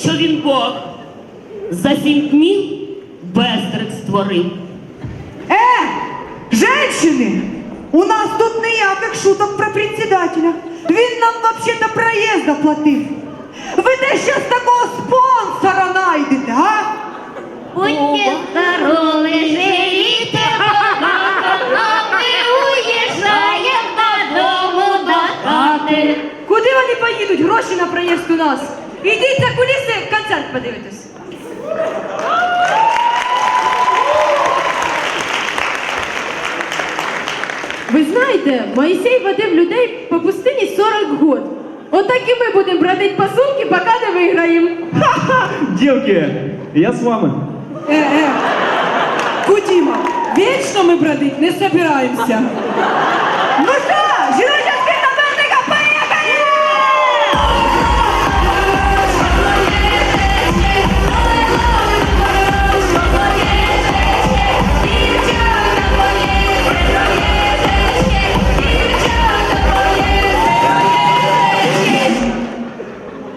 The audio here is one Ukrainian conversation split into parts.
що він Бог. За сім днів бездрик створив. Э, женщины, у нас тут ніяких шуток про председателя. Він нам вообще-то проїзд оплатив. Ви де щас такого спонсора найдете, а? Будьте здоровы, живите богато, а ми уїжджаємо додому до хати. Куди вони поїдуть? Гроші на проїзд у нас. Ідіть за куліси, концерт подивитесь. Ви знаєте, Моїсей водив людей по пустині 40 год. Отак і ми будемо бродити по сумки, поки не виграємо. Девки, я с вами. Е, е. Кудіма, вічно ми бродить не собираємося. Ну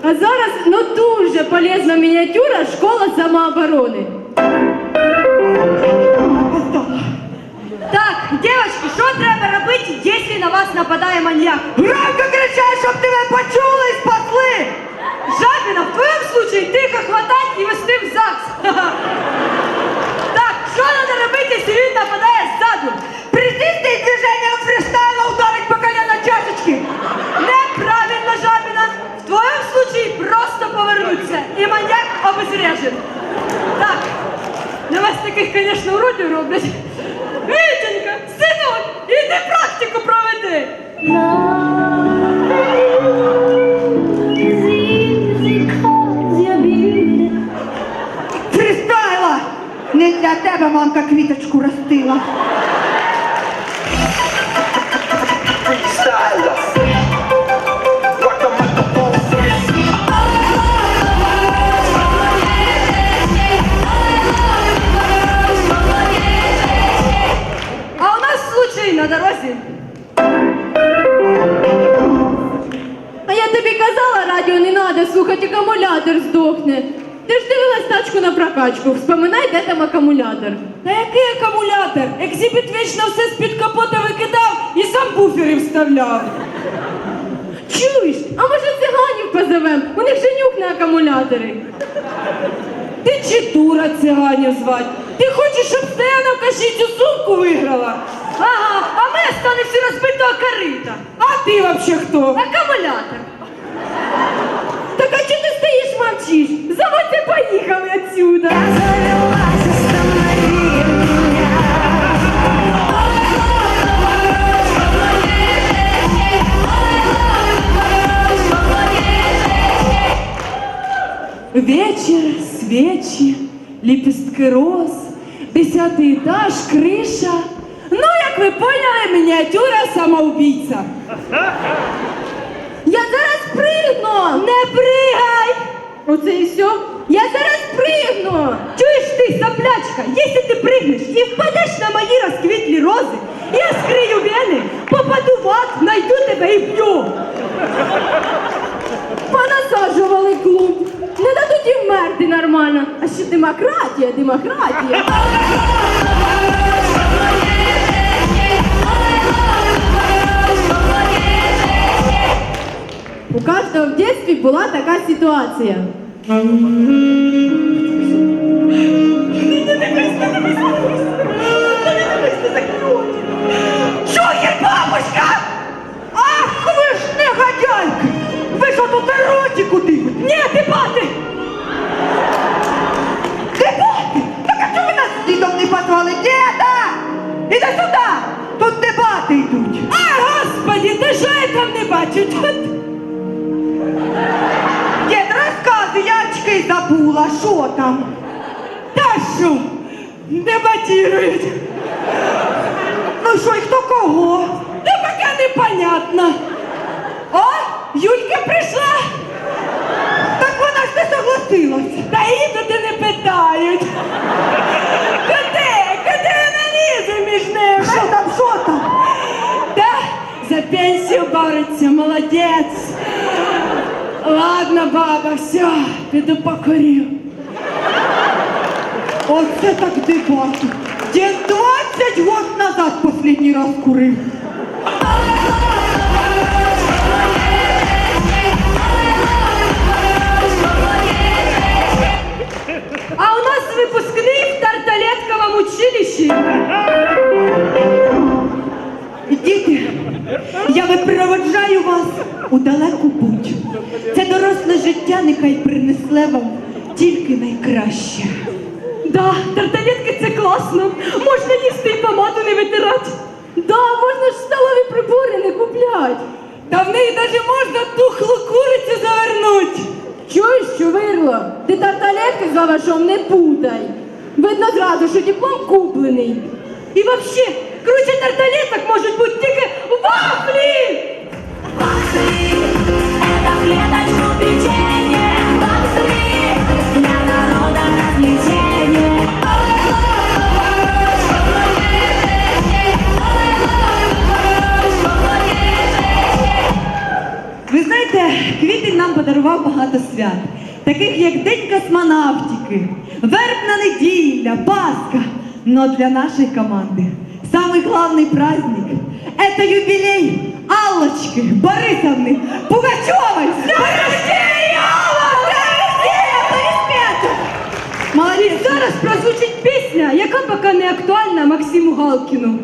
А зараз ну дуже полезна мініатюра школа самооборони. Так, девочки, що треба робити, якщо на вас нападає маньяк? Громко кричай, щоб тебе почули і спасли! Жабіна, в твоєму случае тихо хватать і вести в ЗАГС. Так, що треба робити, якщо він нападає ззаду? Присісти і движенням фристайла ударить по колено чашечки. Неправильно, Жабіна. В твоєму случае просто повернуться, і маньяк обезврежен. Так, на вас таких, звісно, уродів роблять. Вітенька, синок, іди практику проведи. Фристайла! Не для тебе мамка квіточку ростила. Тачку на прокачку. Вспоминай, де там акумулятор. Та який акумулятор? Екзибіт вічно все з-під капота викидав і сам буфери вставляв. Чуєш? А може циганів позовем? У них же нюх на акумулятори. Ти чи дура циганів звать? Ти хочеш, щоб Стена в каші цю сумку виграла? Ага, а ми стане всі розбитого корита. А ти вообще хто? Акумулятор. Так а чого ти стоїш мовчиш? Заводьте, поїхали отсюда. Вечір, свічі, ліпістки роз, десятий етаж, криша. Ну, як ви поняли, мініатюра самоубійця. Я зараз пригну! Не пригай! Оце і все? Я зараз пригну! Чуєш ти, соплячка, якщо ти пригнеш і впадеш на мої розквітлі рози, я скрию вени, попаду в ад, найду тебе і вб'ю. Понасаджували клуб. Не дадуть і вмерти нормально. А ще демократія, демократія. В дитинстві була така ситуація. Чує, що там? Та шум, дебатірують. Ну що, і хто кого? Та поки непонятно. О, Юлька прийшла. Так вона ж не согласилась. Та її туди не питають. Куди? Куди вона лізе між ними? Що там, що там? Та за пенсію бореться, молодець. Ладно, баба, все, піду покурю. Оце так дебат. Дід 20 год назад последній раз курив. А у нас випускний в Тарталетковому училищі. Діти, я випроводжаю вас у далеку путь. Це доросле життя нехай принесле вам тільки найкраще. Да, тарталетки це класно. Можна їсти і помаду не витирати. Да, можна ж столові прибори не куплять. Та в неї навіть можна тухлу курицю завернуть. Чуєш, що вирло? Ти тарталетки з лавашом не путай. Видно зразу, що диплом куплений. І вообще, круче тарталеток можуть бути тільки вафлі! багато свят, таких як День космонавтики, вербна неділя, Пасха. Но для нашей команды самый главный праздник – это юбилей Аллочки Борисовны Пугачевой. С днем рождения, Алла! С днем рождения! Аплодисменты! Молодець, зараз прозвучить пісня, яка поки не актуальна Максиму Галкіну.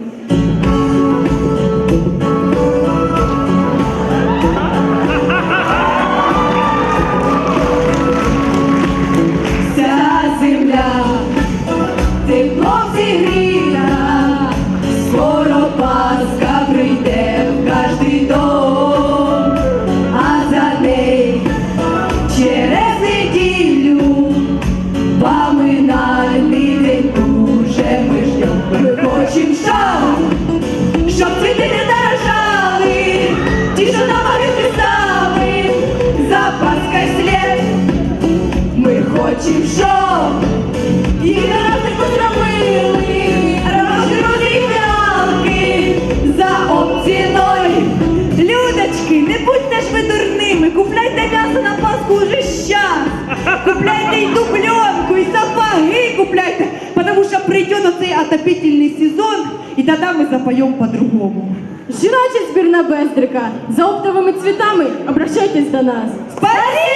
отопительний сезон, і тоді ми запоємо по-другому. Жіноча збірна Бездрика. За оптовими цвітами обращайтесь до нас. Спасибо!